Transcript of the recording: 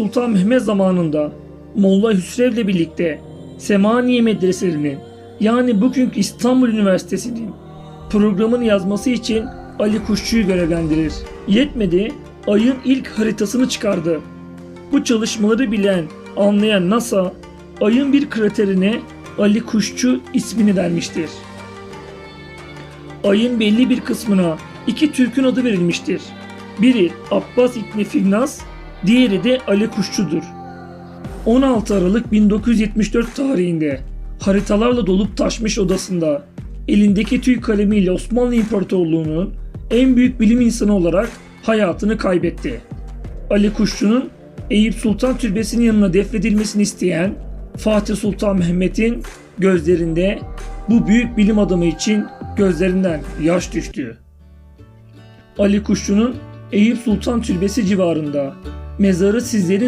Sultan Mehmet zamanında Molla Hüsrev'le birlikte Semaniye medreselerinin yani bugünkü İstanbul Üniversitesi'nin programını yazması için Ali Kuşçu'yu görevlendirir. Yetmedi, ayın ilk haritasını çıkardı. Bu çalışmaları bilen, anlayan NASA, ayın bir kraterine Ali Kuşçu ismini vermiştir. Ayın belli bir kısmına iki Türk'ün adı verilmiştir. Biri Abbas İbni Firnas, diğeri de Ali Kuşçu'dur. 16 Aralık 1974 tarihinde haritalarla dolup taşmış odasında elindeki tüy kalemiyle Osmanlı İmparatorluğu'nun en büyük bilim insanı olarak hayatını kaybetti. Ali Kuşçu'nun Eyüp Sultan Türbesi'nin yanına defnedilmesini isteyen Fatih Sultan Mehmet'in gözlerinde bu büyük bilim adamı için gözlerinden yaş düştü. Ali Kuşçu'nun Eyüp Sultan Türbesi civarında mezarı sizlerin